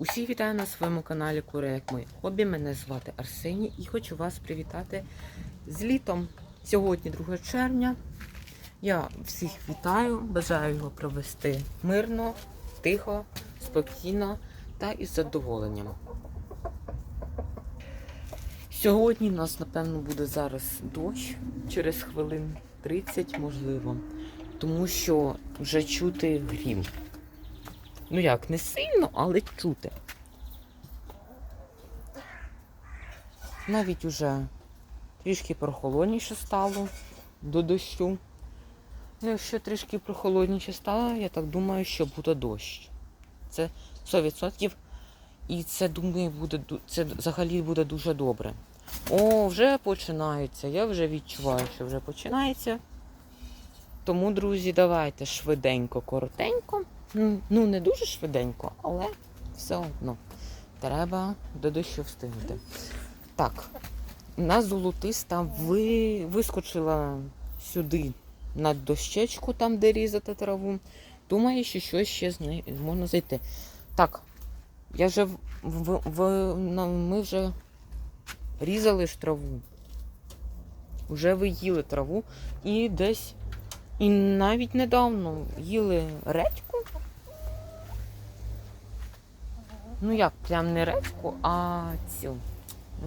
Усіх вітаю на своєму каналі Кури як ми. Хобі. Мене звати Арсеній і хочу вас привітати з літом. Сьогодні 2 червня. Я всіх вітаю, бажаю його провести мирно, тихо, спокійно та із задоволенням. Сьогодні у нас, напевно, буде зараз дощ через хвилин 30, можливо, тому що вже чути грім. Ну як, не сильно, але чути. Навіть уже трішки прохолодніше стало до дощу. Ну, Якщо трішки прохолодніше стало, я так думаю, що буде дощ. Це 100%. І це, думаю, буде це взагалі буде дуже добре. О, вже починається. Я вже відчуваю, що вже починається. Тому, друзі, давайте швиденько, коротенько. Ну, Ну, не дуже швиденько, але все одно. Треба до дощу встигнути. Так, у нас золотиста ви... вискочила сюди на дощечку, там, де різати траву. Думаю, що щось ще з нею можна зайти. Так, я вже в... В... В... ми вже різали ж траву. Вже ви їли траву і десь. І навіть недавно їли редьку. Ну як, прям не редьку, а цю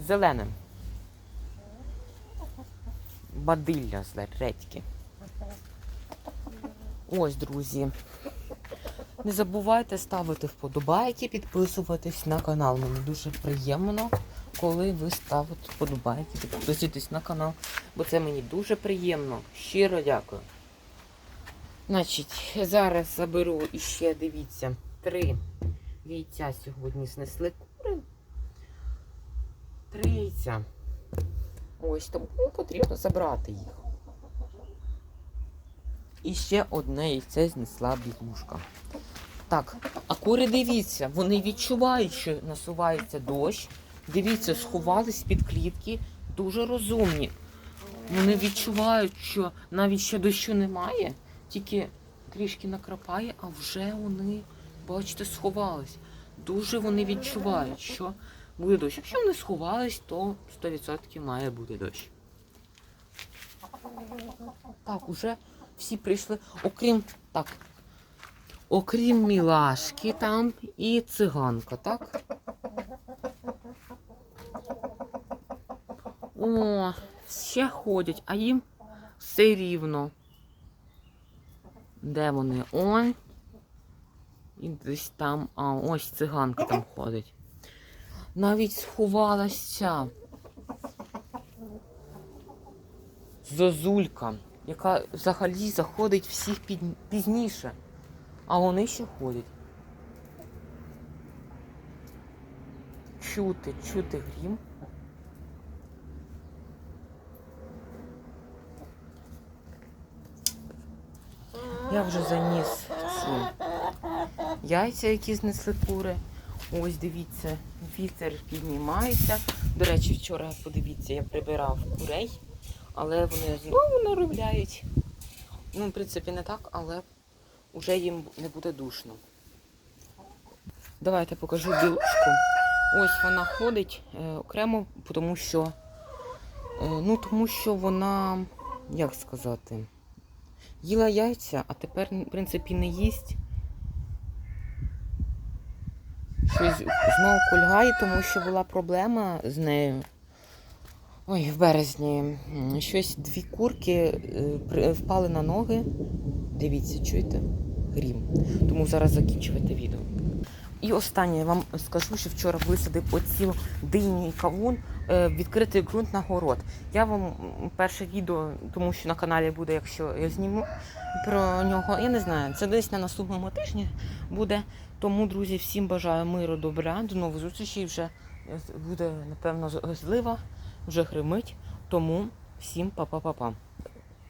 зелене. Бадилля з редьки. Ось, друзі. Не забувайте ставити вподобайки, підписуватись на канал. Мені дуже приємно, коли ви ставите вподобайки, підписуєтесь на канал, бо це мені дуже приємно. Щиро дякую. Значить, зараз заберу іще, дивіться, три яйця сьогодні знесли кури. Три яйця. Ось, тому потрібно забрати їх. І ще одне яйце знесла білушка. Так, а кури дивіться, вони відчувають, що насувається дощ. Дивіться, сховались під клітки, дуже розумні. Вони відчувають, що навіть ще дощу немає, тільки трішки накрапає, а вже вони, бачите, сховались. Дуже вони відчувають, що буде дощ. Якщо вони сховались, то 100% має бути дощ. Так, уже всі прийшли, окрім так. Окрім мілашки там і циганка, так? О, ще ходять, а їм все рівно. Де вони? Он. І десь там, а ось циганка там ходить. Навіть сховалася зозулька, яка взагалі заходить всіх під... пізніше. А вони ще ходять. Чути, чути грім. Я вже заніс ці яйця, які знесли кури. Ось дивіться, вітер піднімається. До речі, вчора, подивіться, я прибирав курей, але вони знову наробляють. Ну, в принципі, не так, але вже їм не буде душно. Давайте покажу білушку. Ось вона ходить е, окремо, тому що, е, ну, тому що вона, як сказати, їла яйця, а тепер, в принципі, не їсть. Щось знову кульгає, тому що була проблема з нею. Ой, в березні. Щось дві курки е, впали на ноги. Дивіться, чуєте? Грім. Тому зараз закінчувати відео. І останнє я вам скажу, що вчора висадив оцю дині і кавун е, відкритий ґрунт на город. Я вам перше відео, тому що на каналі буде, якщо я зніму про нього. Я не знаю, це десь на наступному тижні буде. Тому, друзі, всім бажаю миру, добра. До нових зустрічей. Вже буде, напевно, злива, вже гримить. Тому всім па-па-па-па.